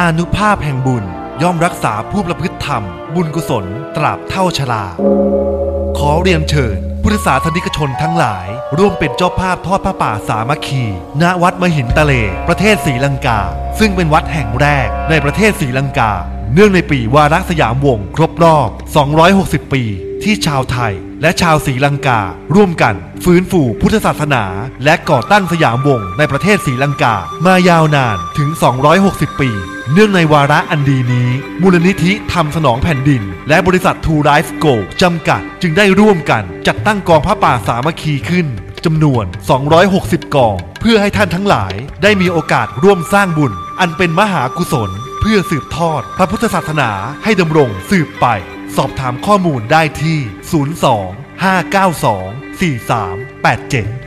อานุภาพแห่งบุญย่อมรักษาผู้ประพฤติธรรม บุญกุศลตราบเท่าชรา ขอเรียนเชิญ พุทธศาสนิกชนทั้งหลาย ร่วมเป็นเจ้าภาพทอดพระป่าสามัคคี ณวัดมหินตะเล ประเทศศรีลังกา ซึ่งเป็นวัดแห่งแรกในประเทศศรีลังกา เนื่องในปีวาระสยามวงครบรอบ 260 ปี ที่ชาวไทย และชาวศรีลังกา ร่วมกัน ฟื้นฟูพุทธศาสนา และก่อตั้งสยามวงในประเทศศรีลังกา มายาวนานถึง 260 ปี เนื่องในวาระอันดีนี้ มูลนิธิทำสนองแผ่นดิน และบริษัท True Life Go จำกัดจึงได้ร่วมกัน จัดตั้งกองพระป่าสามัคคีขึ้นจำนวน 260 กอง เพื่อให้ท่านทั้งหลายได้มีโอกาสร่วมสร้างบุญ อันเป็นมหากุศล เพื่อสืบทอดพระพุทธศาสนาให้ดำรงสืบไป สอบถามข้อมูลได้ที่ 02 592 4387